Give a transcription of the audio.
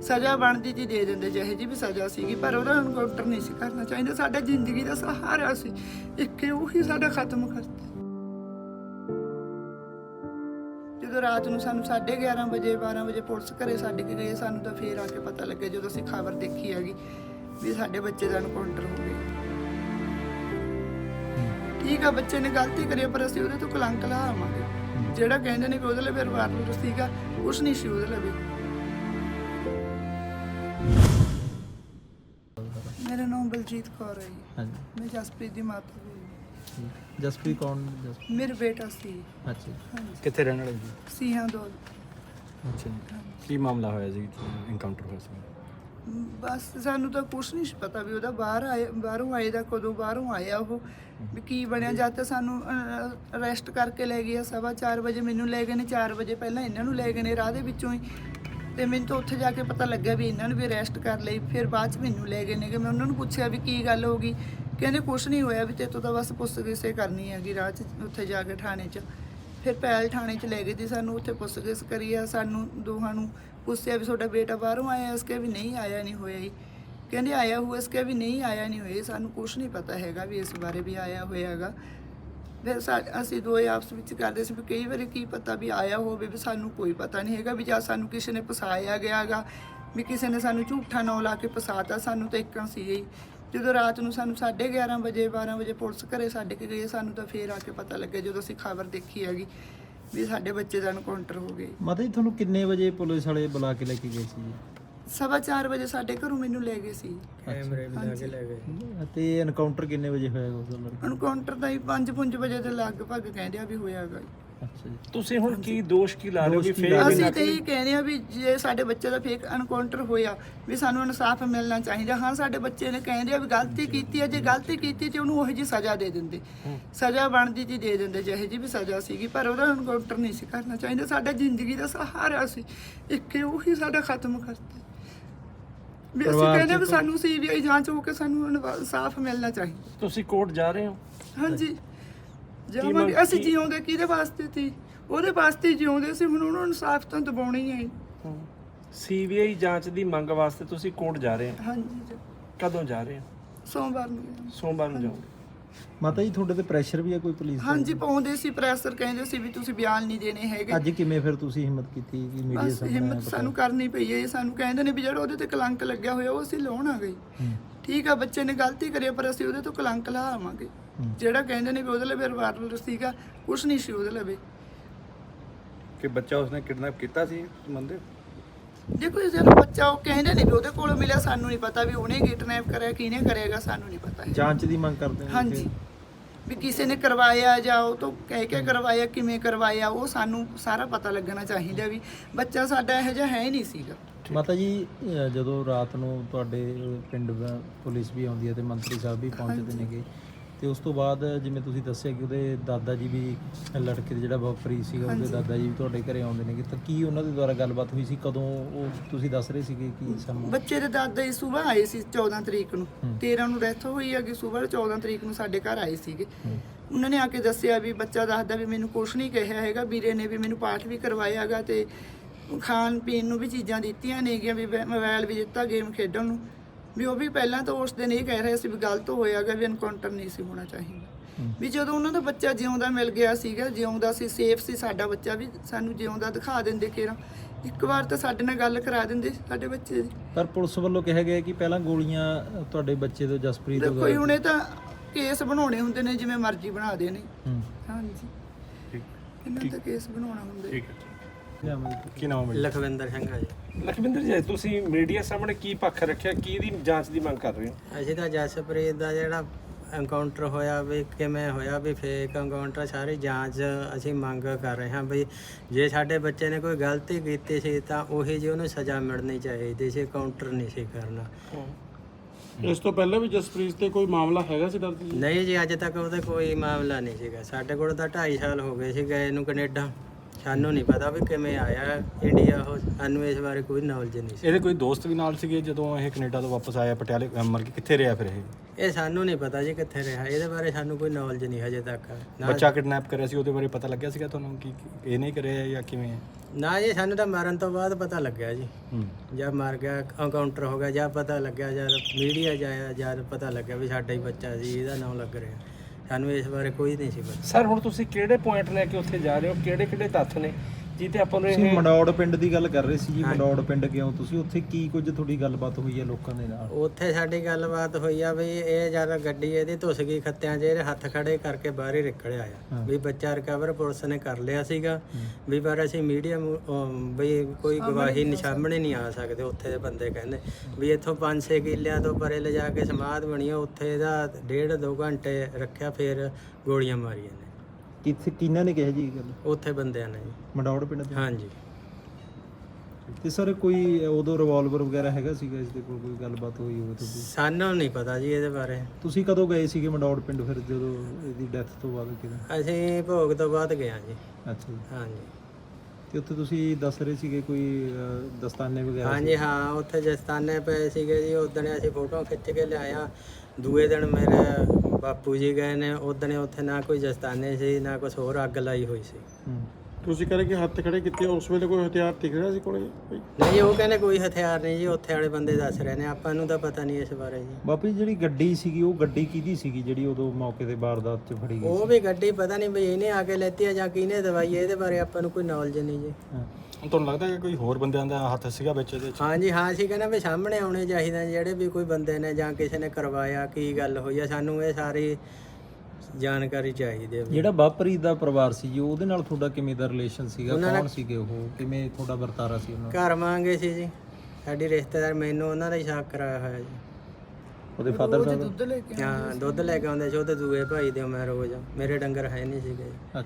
ਸਜ਼ਾ ਬਣਦੀ ਜੀ ਦੇ ਦਿੰਦੇ ਜਿਹੇ ਜੀ ਵੀ ਸਜ਼ਾ ਸੀਗੀ ਪਰ ਉਹਦਾ ਐਨਕਾਊਂਟਰ ਨਹੀਂ ਸੀ ਕਰਨਾ ਚਾਹੀਦਾ। ਸਾਡਾ ਜ਼ਿੰਦਗੀ ਦਾ ਸਹਾਰਾ ਸੀ। ਇੱਕੇ ਉਹੀ ਸਾਡਾ ਖਤਮ ਕਰਤਾ। ਜਦੋਂ ਰਾਤ ਨੂੰ ਸਾਨੂੰ 11:30 ਵਜੇ 12 ਵਜੇ ਪੁਲਿਸ ਘਰੇ ਛੱਡ ਕੇ ਗਏ ਸਾਨੂੰ ਤਾਂ ਫੇਰ ਆ ਕੇ ਪਤਾ ਲੱਗਿਆ ਜਦੋਂ ਅਸੀਂ ਖਬਰ ਦੇਖੀ ਹੈਗੀ ਵੀ ਸਾਡੇ ਬੱਚੇ ਦਾ ਐਨਕਾਊਂਟਰ ਹੋ ਗਿਆ। ਠੀਕ ਆ ਬੱਚੇ ਨੇ ਗਲਤੀ ਕਰੀ ਪਰ ਅਸੀਂ ਉਹਦੇ ਤੋਂ ਕਲੰਕ ਲਾਵਾਂਗੇ ਜਿਹੜਾ ਕਹਿੰਦੇ ਨੇ ਕਿ ਉਹਦੇ ਲਈ ਪਰਿਵਾਰ ਨੂੰ ਸੀਗਾ ਕੁਛ ਨਹੀਂ ਸੀ ਉਹਦੇ ਲਈ ਮੇਰਾ ਨਾਮ ਬਲਜੀਤ ਕੌਰ ਹੈ ਜੀ। ਹਾਂਜੀ। ਮੈਂ ਜਸਪ੍ਰੀਤ ਦੀ ਮਾਤਾ ਜੀ। ਜਸਪ੍ਰੀਤ ਕੌਣ? ਜਸ ਮੇਰਾ ਬੇਟਾ ਸੀ। ਅੱਛਾ ਜੀ, ਹਾਂਜੀ। ਕਿੱਥੇ ਰਹਿਣ ਵਾਲੇ ਜੀ ਸੀਹਾਂ ਦੋ ਅੱਛਾ ਜੀ। ਕੀ ਮਾਮਲਾ ਹੋਇਆ ਜੀ? ਐਨਕਾਊਂਟਰ ਹੋਇਆ ਸੀ? ਬਸ ਸਾਨੂੰ ਤਾਂ ਕੁਛ ਨਹੀਂ ਸੀ ਪਤਾ ਵੀ ਉਹਦਾ ਬਾਹਰ ਆਏ ਬਾਹਰੋਂ ਆਏ ਦਾ ਕਦੋਂ ਬਾਹਰੋਂ ਆਇਆ ਉਹ ਵੀ ਕੀ ਬਣਿਆ। ਜਦ ਤੱਕ ਸਾਨੂੰ ਅਰੈਸਟ ਕਰਕੇ ਲੈ ਗਏ ਆ ਸਵਾ 4 ਵਜੇ ਮੈਨੂੰ ਲੈ ਗਏ ਨੇ। 4 ਵਜੇ ਪਹਿਲਾਂ ਇਹਨਾਂ ਨੂੰ ਲੈ ਗਏ ਨੇ ਰਾਹ ਦੇ ਵਿੱਚੋਂ ਹੀ। ਤੇ ਮੈਨੂੰ ਤਾਂ ਉੱਥੇ ਜਾ ਕੇ ਪਤਾ ਲੱਗਿਆ ਵੀ ਇਹਨਾਂ ਨੂੰ ਵੀ ਅਰੈਸਟ ਕਰ ਲਈ। ਫਿਰ ਬਾਅਦ ਚ ਮੈਨੂੰ ਲੈ ਗਏ ਨੇ ਕਿ ਮੈਂ ਉਹਨਾਂ ਨੂੰ ਪੁੱਛਿਆ ਵੀ ਕੀ ਗੱਲ ਹੋ ਗਈ। ਕਹਿੰਦੇ ਕੁਛ ਨਹੀਂ ਹੋਇਆ ਵੀ ਤੇਤੋਂ ਤਾਂ ਬਸ ਪੁੱਛਗਿੱਛ ਹੀ ਕਰਨੀ ਹੈਗੀ ਰਾਹ 'ਚ, ਉੱਥੇ ਜਾ ਕੇ ਥਾਣੇ 'ਚ। ਫਿਰ ਪੈਲ ਥਾਣੇ 'ਚ ਲੈ ਗਏ ਸੀ ਸਾਨੂੰ ਉੱਥੇ ਪੁੱਛਗਿੱਛ ਕਰੀ ਆ, ਸਾਨੂੰ ਦੋਹਾਂ ਨੂੰ ਪੁੱਛਿਆ ਵੀ ਤੁਹਾਡਾ ਬੇਟਾ ਬਾਹਰੋਂ ਆਇਆ ਇਸਕੇ ਵੀ ਨਹੀਂ ਆਇਆ, ਨਹੀਂ ਹੋਇਆ ਜੀ। ਕਹਿੰਦੇ ਆਇਆ ਹੋਇਆ ਇਸਕੇ ਵੀ ਨਹੀਂ ਆਇਆ, ਨਹੀਂ ਹੋਇਆ ਸਾਨੂੰ ਕੁਝ ਨਹੀਂ ਪਤਾ ਹੈਗਾ ਵੀ ਇਸ ਬਾਰੇ ਵੀ ਆਇਆ ਹੋਇਆ ਹੈਗਾ ਫਿਰ ਸਾ- ਅਸੀਂ ਦੋਏ ਆਪਸ ਵਿੱਚ ਕਰਦੇ ਸੀ ਵੀ ਕਈ ਵਾਰੀ ਕੀ ਪਤਾ ਵੀ ਆਇਆ ਹੋਵੇ ਵੀ ਸਾਨੂੰ ਕੋਈ ਪਤਾ ਨਹੀਂ ਹੈਗਾ ਵੀ ਜਾਂ ਸਾਨੂੰ ਕਿਸੇ ਨੇ ਫਸਾਇਆ ਗਿਆਗਾ ਵੀ ਕਿਸੇ ਨੇ ਸਾਨੂੰ ਝੂਠਾ ਨਾਂ ਲਾ ਕੇ ਫਸਾਤਾ, ਸਾਨੂੰ ਤਾਂ ਇੱਕਾਂ ਸੀ ਹੀ ਜਦੋਂ ਰਾਤ ਨੂੰ ਸਾਨੂੰ 11:30 ਵਜੇ 12 ਵਜੇ ਪੁਲਿਸ ਘਰੇ ਛੱਡ ਕੇ ਗਏ ਸਾਨੂੰ ਤਾਂ ਫੇਰ ਆ ਕੇ ਪਤਾ ਲੱਗਿਆ ਜਦੋਂ ਅਸੀਂ ਖਬਰ ਦੇਖੀ ਹੈਗੀ ਵੀ ਸਾਡੇ ਬੱਚੇ ਦਾ ਐਨਕਾਊਂਟਰ ਹੋ ਗਏ ਮਾਤਾ ਜੀ, ਤੁਹਾਨੂੰ ਕਿੰਨੇ ਵਜੇ ਪੁਲਿਸ ਵਾਲੇ ਬੁਲਾ ਕੇ ਲੈ ਕੇ ਗਏ ਸੀ ਜੀ? ਸਵਾ 4 ਵਜੇ ਸਾਡੇ ਘਰੋਂ ਮੈਨੂੰ ਲੈ ਗਏ ਸੀ। ਕੈਮਰੇ ਵੀ ਲਾ ਕੇ ਲੈ ਗਏ। ਤੇ ਐਨਕਾਊਂਟਰ ਕਿੰਨੇ ਵਜੇ ਹੋਇਆ ਉਸ ਦਾ ਲੜਕਾ ਐਨਕਾਊਂਟਰ ਤਾਂ ਹੀ 5-5 ਵਜੇ ਦੇ ਲਗਭਗ ਕਹਿੰਦੇ ਆ ਵੀ ਹੋਇਆਗਾ ਅੱਛਾ ਜੀ। ਤੁਸੀਂ ਹੁਣ ਕੀ ਦੋਸ਼ ਕੀ ਲਾ ਰਹੇ ਹੋ ਵੀ ਅਸੀਂ ਨਾ ਤੇ ਇਹ ਕਹਿੰਦੇ ਆ ਵੀ ਜੇ ਸਾਡੇ ਬੱਚੇ ਦਾ ਫੇਕ ਐਨਕਾਊਂਟਰ ਹੋਇਆ ਵੀ ਸਾਨੂੰ ਇਨਸਾਫ ਮਿਲਣਾ ਚਾਹੀਦਾ। ਹਾਂ ਸਾਡੇ ਬੱਚੇ ਨੇ ਕਹਿੰਦੇ ਆ ਵੀ ਗਲਤੀ ਕੀਤੀ ਹੈ। ਜੇ ਗਲਤੀ ਕੀਤੀ ਤੇ ਉਹਨੂੰ ਉਹੋ ਜੀ ਸਜ਼ਾ ਦੇ ਦਿੰਦੇ। ਸਜ਼ਾ ਬਣਦੀ ਜੀ ਦੇ ਦਿੰਦੇ ਜਿਹੇ ਜੀ ਵੀ ਸਜ਼ਾ ਸੀਗੀ ਪਰ ਉਹਦਾ ਐਨਕਾਊਂਟਰ ਨਹੀਂ ਸੀ ਕਰਨਾ ਚਾਹੀਦਾ। ਸਾਡਾ ਜ਼ਿੰਦਗੀ ਦਾ ਸਹਾਰਾ ਸੀ। ਇੱਕੇ ਉਹੀ ਸਾਡਾ ਖਤਮ ਕਰਤਾ। ਵੀ ਅਸੀਂ ਪਰਿਵਾਰ ਕਹਿੰਦੇ ਚ ਵੀ ਕੋਈ- ਸਾਨੂੰ ਸੀਬੀਆਈ ਜਾਂਚ ਹੋ ਕੇ ਸਾਨੂੰ ਇਨਸਾਫ ਮਿਲਣਾ ਚਾਹੀਦਾ ਤੁਸੀਂ ਕੋਰਟ ਜਾ ਰਹੇ ਹੋ? ਹਾਂਜੀ। ਮੰਗ- ਜਾਵਾਂਗੇ। ਅਸੀਂ ਕੀ- ਜਿਉਂਦੇ ਕਿਹਦੇ ਵਾਸਤੇ ਸੀ? ਉਹਦੇ ਵਾਸਤੇ ਹੀ ਜਿਉਂਦੇ ਸੀ ਹੁਣ ਉਹਨਾਂ ਨੂੰ ਇਨਸਾਫ ਤਾਂ ਦਿਵਾਉਣਾ ਹੀ। ਹੈ। ਸੀਬੀਆਈ ਜਾਂਚ ਦੀ ਮੰਗ ਵਾਸਤੇ ਤੁਸੀਂ ਕੋਰਟ ਜਾ ਰਹੇ ਹੋ? ਹਾਂਜੀ ਜੀ। ਕਦੋਂ ਜਾ ਰਹੇ ਹੋ? ਸੋਮਵਾਰ ਨੂੰ। ਸੋਮਵਾਰ ਨੂੰ ਜਾਓਗੇ। ਮਾਤਾ ਜੀ ਤੁਹਾਡੇ ਤੇ ਪ੍ਰੈਸ਼ਰ ਵੀ ਆ ਕੋਈ ਪੁਲਿਸ ਦਾ? ਹਾਂਜੀ ਪਾਉਂਦੇ ਸੀ ਪ੍ਰੈਸਰ ਕਹਿੰਦੇ ਸੀ ਵੀ ਤੁਸੀਂ ਬਿਆਨ ਨਹੀਂ ਦੇਣੇ ਹੈਗੇ। ਅੱਜ ਕਿਵੇਂ ਫਿਰ ਤੁਸੀਂ ਹਿੰਮਤ ਕੀਤੀ ਕਿ ਮੀਡੀਆ ਬਸ ਸਾਹਮਣੇ ਹਿੰਮਤ ਸਾਨੂੰ ਕਰਨੀ ਪਈ ਹੈ ਸਾਨੂੰ ਕਹਿੰਦੇ ਨੇ ਵੀ ਜਿਹੜਾ ਉਹਦੇ ਤੇ ਕਲੰਕ ਲੱਗਿਆ ਹੋਇਆ ਉਹ ਅਸੀਂ ਲਾਉਣ ਆ ਗਏ। ਹੂੰ, ਠੀਕ ਆ ਬੱਚੇ ਨੇ ਗਲਤੀ ਕਰੀ ਆ, ਪਰ ਅਸੀਂ ਉਹਦੇ ਤੋਂ ਕਲੰਕ ਲਾਵਾਂਗੇ। ਜਿਹੜਾ ਕਹਿੰਦੇ ਨੇ ਵੀ ਉਹਦੇ ਲਈ ਪਰਿਵਾਰ ਸੀਗਾ ਕੁਛ ਨਹੀਂ ਸੀ ਉਹਦੇ ਲਈ। ਕਿ ਬੱਚਾ ਉਸਨੇ ਕਿਡਨੈਪ ਕੀਤਾ ਸੀ ਮੰਦੇ ਦੇਖੋ ਇਹ ਜਿਹੜਾ ਬੱਚਾ ਉਹ ਕਹਿੰਦੇ ਨੇ ਵੀ ਉਹਦੇ ਕੋਲੋਂ ਮਿਲਿਆ ਸਾਨੂੰ ਨਹੀਂ ਪਤਾ ਵੀ ਉਹਨੇ ਕਿਡਨੈਪ ਕਰਿਆ ਕਿਹਨੇ ਕਰੇਗਾ ਸਾਨੂੰ ਨਹੀਂ ਪਤਾ ਜਾਂਚ ਦੀ ਮੰਗ ਕਰਦੇ ਹਾਂ ਜੀ ਹਾਂਜੀ। ਵੀ ਕਿਸੇ ਨੇ ਕਰਵਾਇਆ ਜਾਂ ਉਹ ਤੋਂ ਕਹਿ ਕੇ ਕਰਵਾਇਆ ਕਿਵੇਂ ਕਰਵਾਇਆ ਉਹ ਸਾਨੂੰ ਸਾਰਾ ਪਤਾ ਲੱਗਣਾ ਚਾਹੀਦਾ ਵੀ ਬੱਚਾ ਸਾਡਾ ਇਹੋ ਜਿਹਾ ਹੈ ਹੀ ਨਹੀਂ ਸੀਗਾ। ਮਾਤਾ ਜੀ ਅਹ ਜਦੋਂ ਰਾਤ ਨੂੰ ਤੁਹਾਡੇ ਪਿੰਡ ਵ- ਪੁਲਿਸ ਵੀ ਆਉਂਦੀ ਹੈ ਤੇ ਮੰਤਰੀ ਸਾਹਿਬ ਵੀ ਪਹੁੰਚਦੇ। ਨੇਗੇ ਤੇ ਉਸ ਤੋਂ ਬਾਅਦ ਜਿਵੇਂ ਤੁਸੀਂ ਦੱਸਿਆ ਕਿ ਉਹਦੇ ਦਾਦਾ ਜੀ ਵੀ ਲੜਕੇ ਦੇ ਜਿਹੜਾ ਬਖਪ੍ਰੀਤ ਸੀਗਾ ਉਹਦੇ। ਦਾਦਾ ਜੀ ਵੀ ਤੁਹਾਡੇ ਘਰੇ ਆਉਂਦੇ ਨੇਗੇ। ਤਾਂ ਕੀ ਉਹਨਾਂ ਦੇ ਦੁਆਰਾ ਗੱਲਬਾਤ ਹੋਈ ਸੀ? ਕਦੋਂ ਉਹ ਤੁਸੀਂ ਦੱਸ ਰਹੇ ਸੀਗੇ ਕਿ ਸਮਾਂ? ਬੱਚੇ ਦੇ ਦਾਦਾ ਜੀ ਸਵੇਰ ਆਏ ਸੀ 14 ਤਰੀਕ ਨੂੰ। ਹੂੰ। 13 ਨੂੰ ਡੈਥ ਹੋਈ ਹੈਗੀ ਸਵੇਰ 14 ਤਰੀਕ ਨੂੰ ਸਾਡੇ ਘਰ ਆਏ ਸੀਗੇ। ਉਹਨਾਂ ਨੇ ਆ ਕੇ ਦੱਸਿਆ ਵੀ ਬੱਚਾ ਦੱਸਦਾ ਵੀ ਮੈਨੂੰ ਕੁਛ ਨਹੀਂ ਕਿਹਾ ਹੈਗਾ। ਵੀਰੇ ਨੇ ਵੀ ਮੈਨੂੰ ਪਾਠ ਵੀ ਕਰਵਾਇਆਗਾ ਤੇ ਖਾਣ ਪੀਣ ਨੂੰ ਵੀ ਚੀਜ਼ਾਂ ਦਿੱਤੀਆਂ ਨੇਗੀਆਂ ਵੈ- ਮੋਬਾਈਲ ਵੀ ਦਿੱਤਾ ਗੇਮ ਖੇਡਣ ਨੂੰ। ਵੀ ਉਹ ਵੀ ਪਹਿਲਾਂ ਤਾਂ ਉਸ ਦਿਨ ਇਹ ਕਹਿ ਰਹੇ ਸੀ ਵੀ ਗਲਤ ਹੋਇਆਗਾ ਵੀ ਐਨਕਾਊਂਟਰ ਨਹੀਂ ਸੀ ਹੋਣਾ ਚਾਹੀਦਾ। ਵੀ ਜਦੋਂ ਉਹਨਾਂ ਦਾ ਬੱਚਾ ਜਿਉਂਦਾ ਮਿਲ ਗਿਆ ਸੀਗਾ ਜਿਉਂਦਾ ਸੀ ਸੇਫ ਸੀ ਸਾਡਾ ਬੱਚਾ ਵੀ ਸਾਨੂੰ ਜਿਉਂਦਾ ਦਿਖਾ ਦਿੰਦੇ ਕਿਰਾਂ ਇੱਕ ਵਾਰ ਤਾਂ ਸਾਡੇ ਨਾਲ ਗੱਲ ਕਰਾ ਦਿੰਦੇ ਸਾਡੇ ਬੱਚੇ ਦੀ। ਪਰ ਪੁਲਿਸ ਵੱਲੋਂ ਕਿਹਾ ਗਿਆ ਕਿ ਪਹਿਲਾਂ ਗੋਲੀਆਂ ਤੁਹਾਡੇ ਬੱਚੇ ਤੋਂ ਜਸਪ੍ਰੀਤ ਤੋਂ ਦੇਖੋ ਜੀ ਹੁਣ ਇਹ ਤਾਂ ਕੇਸ ਬਣਾਉਣੇ ਹੁੰਦੇ ਨੇ ਜਿਵੇਂ ਮਰਜ਼ੀ ਬਣਾ ਦੇ ਨੇ ਹਾਂਜੀ। ਠੀਕ। ਇਹਨਾਂ ਦਾ ਕੇਸ ਬਣਾਉਣਾ ਹੁੰਦਾ ਠੀਕ ਹੈ ਕੀ ਨਾਮ ਹੈ ਲਖਵਿੰਦਰ ਸਿੰਘ ਆ ਜੀ। ਲਖਵਿੰਦਰ ਜੀ ਤੁਸੀਂ ਮੀਡੀਆ ਸਾਹਮਣੇ ਕੀ ਪੱਖ ਰੱਖਿਆ? ਕੀ ਦੀ ਜਾਂਚ ਦੀ ਮੰਗ ਕਰ ਰਹੇ ਹੋ? ਅਸੀਂ ਤਾਂ ਜਸਪ੍ਰੀਤ ਦਾ ਜਿਹੜਾ ਐਨਕਾਊਂਟਰ ਹੋਇਆ ਵੀ ਕਿਵੇਂ ਹੋਇਆ ਵੀ ਫੇਕ ਐਨਕਾਊਂਟਰ ਸਾਰੀ ਜਾਂਚ ਅਸੀਂ ਮੰਗ ਕਰ ਰਹੇ ਹਾਂ ਵੀ ਜੇ ਸਾਡੇ ਬੱਚੇ ਨੇ ਕੋਈ ਗਲਤੀ ਕੀਤੀ ਸੀ ਤਾਂ ਉਹੀ ਜੀ ਉਹਨੂੰ ਸਜ਼ਾ ਮਿਲਣੀ ਚਾਹੀਦੀ ਸੀ ਕਾਊਂਟਰ ਨਹੀਂ ਸੀ ਕਰਨਾ। ਇਸ ਤੋਂ ਪਹਿਲਾਂ ਵੀ ਜਸਪ੍ਰੀਤ ਤੇ ਕੋਈ ਮਾਮਲਾ ਹੈਗਾ ਸੀ ਦਰਜ ਜੀ? ਨਹੀਂ ਜੀ ਅੱਜ ਤੱਕ ਉਹਦਾ ਕੋਈ ਮਾਮਲਾ ਨਹੀਂ ਸੀਗਾ। ਸਾਡੇ ਕੋਲ ਤਾਂ 2.5 ਸਾਲ ਹੋ ਗਏ ਸੀ ਗਏ ਨੂੰ ਕੈਨੇਡਾ। ਸਾਨੂੰ ਨਹੀਂ ਪਤਾ ਵੀ ਕਿਵੇਂ ਆਇਆ ਇੰਡੀਆ ਉਹ ਸਾਨੂੰ ਇਸ ਬਾਰੇ ਕੋਈ ਨੌਲੇਜ ਨਹੀਂ ਸੀ। ਇਹਦੇ ਕੋਈ ਦੋਸਤ ਵੀ ਨਾਲ ਸੀਗੇ ਜਦੋਂ ਇਹ ਕੈਨੇਡਾ ਤੋਂ ਵਾਪਸ ਆਇਆ ਪਟਿਆਲੇ ਅਹ ਮਤਲਬ ਕਿ ਕਿੱਥੇ ਰਿਹਾ ਫਿਰ ਇਹ? ਇਹ ਸਾਨੂੰ ਨਹੀਂ ਪਤਾ ਜੀ ਕਿੱਥੇ ਰਿਹਾ ਇਹਦੇ ਬਾਰੇ ਸਾਨੂੰ ਕੋਈ ਨੌਲੇਜ ਨਹੀਂ ਹਜੇ ਤੱਕ। ਨਾ ਬੱਚਾ ਕਿਡਨੈਪ ਕਰਿਆ ਸੀ ਉਹਦੇ ਬਾਰੇ ਪਤਾ ਲੱਗਿਆ ਸੀਗਾ ਤੁਹਾਨੂੰ ਕਿ ਕਿ ਇਹ ਨਹੀਂ ਕਰਿਆ ਜਾਂ ਕਿਵੇਂ? ਹੈ ਨਾ ਜੀ ਸਾਨੂੰ ਤਾਂ ਮਰਨ ਤੋਂ ਬਾਅਦ ਪਤਾ ਲੱਗਿਆ ਜੀ। ਹੂੰ। ਜਦ ਮਰ ਗਿਆ ਐਨਕਾਊਂਟਰ ਹੋ ਗਿਆ ਜਦ ਪਤਾ ਲੱਗਿਆ ਜਦ ਮੀਡੀਆ ਜਾਇਆ ਜਦ ਪਤਾ ਲੱਗਿਆ ਵੀ ਸਾਡਾ ਹੀ ਬੱਚਾ ਸੀ ਇਹਦਾ ਨਾਮ ਲੱਗ ਰਿਹਾ। ਸਾਨੂੰ ਇਸ ਬਾਰੇ ਕੋਈ ਨਹੀਂ ਸੀ ਪਤਾ। ਸਰ ਹੁਣ ਤੁਸੀਂ ਕਿਹੜੇ ਪੁਆਇੰਟ ਲੈ ਕੇ ਉੱਥੇ ਜਾ ਰਹੇ ਹੋ? ਕਿਹੜੇ ਕਿਹੜੇ ਤੱਥ ਨੇ? ਜਿੱਤੇ ਆਪਾਂ ਨੂੰ ਤੁਸੀਂ ਇਹ ਮਡੌੜ ਪਿੰਡ ਦੀ ਗੱਲ ਕਰ ਰਹੇ ਸੀ ਜੀ ਮਡੌੜ ਪਿੰਡ ਕਿਉਂ? ਤੁਸੀਂ ਉੱਥੇ ਕੀ ਕੁਝ ਤੁਹਾਡੀ ਗੱਲਬਾਤ ਹੋਈ ਹੈ ਲੋਕਾਂ ਦੇ ਨਾਲ? ਉੱਥੇ ਸਾਡੀ ਗੱਲਬਾਤ ਹੋਈ ਆ ਵੀ ਇਹ ਜਦ ਗੱਡੀ ਇਹਦੀ ਧੁੱਸ ਗਈ ਖੱਤਿਆਂ 'ਚ ਇਹਦੇ ਹੱਥ ਖੜੇ ਕਰਕੇ ਬਾਹਰ ਹੀ ਨਿਕਲ ਆਇਆ ਵੀ ਬੱਚਾ ਰਿਕਵਰ ਪੁਲਿਸ ਨੇ ਕਰ ਲਿਆ ਸੀਗਾ। ਵੀ ਪਰ ਅਸੀਂ ਮੀਡੀਆ ਵੀ ਕੋਈ ਗਵਾਹੀ ਨੀ ਸਾਹਮਣੇ ਨਹੀਂ ਆ ਸਕਦੇ ਉੱਥੇ ਦੇ ਬੰਦੇ ਕਹਿੰਦੇ। ਵੀ ਇੱਥੋਂ 5-6 ਕਿੱਲਿਆਂ ਤੋਂ ਪਰੇ ਲਿਜਾ ਕੇ ਸਮਾਧ ਬਣੀ ਆ, ਉੱਥੇ ਇਹਦਾ ਡੇਢ ਦੋ ਘੰਟੇ ਰੱਖਿਆ ਫਿਰ ਗੋਲੀਆਂ ਮਾਰੀਆਂ ਨੇ। ਕਿੱਥੇ ਕਿਹਨਾਂ ਨੇ ਕਿਹਾ ਜੀ ਇਹ ਗੱਲ? ਉੱਥੇ ਬੰਦਿਆਂ ਨੇ ਜੀ। ਮਡੌੜ ਪਿੰਡ ਦੇ? ਹਾਂਜੀ। ਤੇ ਸਰ ਕੋਈ ਉਦੋਂ ਰਿਵਾਲਵਰ ਵਗੈਰਾ ਹੈਗਾ ਸੀਗਾ ਇਸ ਦੇ ਕੋਲ ਕੋਈ ਗੱਲਬਾਤ ਹੋਈ ਹੋਵੇ ਤੁਹਾਡੀ? ਸਾਨੂੰ ਨਹੀਂ ਪਤਾ ਜੀ ਇਹਦੇ ਬਾਰੇ। ਤੁਸੀਂ ਕਦੋਂ ਗਏ ਸੀਗੇ ਮਡੌੜ ਪਿੰਡ ਫਿਰ ਜਦੋਂ ਇਹਦੀ ਡੈਥ ਤੋਂ ਬਾਅਦ ਕਿਦੋਂ ਅਸੀਂ ਭੋਗ ਤੋਂ ਬਾਅਦ ਗਿਆ ਜੀ। ਅੱਛਾ ਜੀ। ਹਾਂਜੀ। ਤੇ ਉੱਥੇ ਤੁਸੀਂ ਦੱਸ ਰਹੇ ਸੀਗੇ ਕੋਈ ਅਹ, ਦਸਤਾਨੇ ਵਗੈਰਾ ਹਾਂਜੀ ਹਾਂ ਉੱਥੇ ਜਸਤਾਨੇ ਪਏ ਸੀਗੇ ਜੀ। ਉਦਣ ਅਸੀਂ ਫੋਟੋ ਖਿੱਚ ਕੇ ਲਿਆਇਆ। ਦੂਏ ਦਿਨ ਮੇਰੇ ਬਾਪੂ ਜੀ ਗਏ ਨੇ। ਉਦਣ ਉੱਥੇ ਨਾ ਕੋਈ ਜਸਤਾਨੇ ਸੀ ਨਾ ਕੁਝ ਹੋਰ ਅੱਗ ਲਾਈ ਹੋਈ ਸੀ। ਹੂੰ। ਤੁਸੀਂ ਕਹਿੰਦੇ ਕਿ ਹੱਥ ਖੜੇ ਕੀਤੇ ਉਸ ਵੇਲੇ ਕੋਈ ਹਥਿਆਰ ਦਿਖ ਰਿਹਾ ਸੀ ਕੋਲੇ? ਕੋਈ ਨਹੀਂ ਉਹ ਕਹਿੰਦੇ ਕੋਈ ਹਥਿਆਰ ਨਹੀਂ ਜੀ ਉੱਥੇ ਵਾਲੇ ਬੰਦੇ ਦੱਸ ਰਹੇ ਨੇ ਆਪਾਂ ਨੂੰ ਤਾਂ ਪਤਾ ਨਹੀਂ ਇਸ ਬਾਰੇ ਜੀ। ਬਾਪੂ ਜੀ ਜਿਹੜੀ ਗੱਡੀ ਸੀਗੀ ਉਹ ਗੱਡੀ ਕਿਹਦੀ ਸੀਗੀ ਜਿਹੜੀ ਉਦੋਂ ਮੌਕੇ ਤੇ ਵਾਰਦਾਤ 'ਚ ਫੜੀ ਗਈ ਉਹ ਵੀ ਗੱਡੀ ਪਤਾ ਨਹੀਂ ਵੀ ਇਹਨੇ ਆ ਕੇ ਲੈਤੀ ਆ ਜਾਂ ਕਿਹਨੇ ਦਵਾਈ ਇਹਦੇ ਬਾਰੇ ਆਪਾਂ ਨੂੰ ਕੋਈ ਨੌਲੇਜ ਨਹੀਂ ਜੀ। ਹਾਂ। ਹੁਣ ਤੁਹਾਨੂੰ ਲੱਗਦਾ ਕਿ ਕੋਈ ਹੋਰ ਬੰਦਿਆਂ ਦਾ ਹੱਥ ਸੀਗਾ ਵਿੱਚ ਇਹਦੇ 'ਚ? ਹਾਂਜੀ ਹਾਂ ਅਸੀਂ ਕਹਿੰਦੇ ਵੀ ਸਾਹਮਣੇ ਆਉਣੇ ਚਾਹੀਦੇ ਨੇ ਜਿਹੜੇ ਵੀ ਕੋਈ ਬੰਦੇ ਨੇ ਜਾਂ ਕਿਸੇ ਨੇ ਕਰਵਾਇਆ ਕੀ ਗੱਲ ਹੋਈ ਆ ਸਾਨੂੰ ਇਹ ਸਾਰੀ ਜਾਣਕਾਰੀ ਚਾਹੀਦੀ ਹੈ। ਜਿਹੜਾ ਬਾਪਰੀ ਦਾ ਪਰਿਵਾਰ ਸੀ ਜੀ ਉਹਦੇ ਨਾਲ ਤੁਹਾਡਾ ਕਿਵੇਂ ਦਾ ਰਿਲੇਸ਼ਨ ਸੀਗਾ? ਕੌਣ ਸੀਗੇ ਉਹ? ਕਿਵੇਂ ਤੁਹਾਡਾ ਵਰਤਾਰਾ ਸੀ ਉਹਨਾਂ ਨਾਲ? ਘਰ ਮੰਗੇ ਸੀ ਜੀ। ਸਾਡੀ ਰਿਸ਼ਤੇਦਾਰ ਮੈਨੂੰ ਉਹਨਾਂ ਦਾ ਹੀ ਸ਼ੱਕ ਕਰਾਇਆ ਹੋਇਆ ਜੀ। ਉਹਦੇ ਫਾਦਰ ਰੋਜ਼ ਸਾਹਿਬ ਦੁੱਧ ਲੈ ਕੇ ਹਾਂ ਦੁੱਧ ਲੈ ਕੇ ਆਉਂਦੇ ਸੀ ਉਹਦੇ ਦੂਏ ਭਾਈ ਦੇ ਮੈਂ ਰੋਜ਼। ਮੇਰੇ ਡੰਗਰ ਹੈ ਨਹੀਂ ਸੀਗੇ ਅੱਛਾ।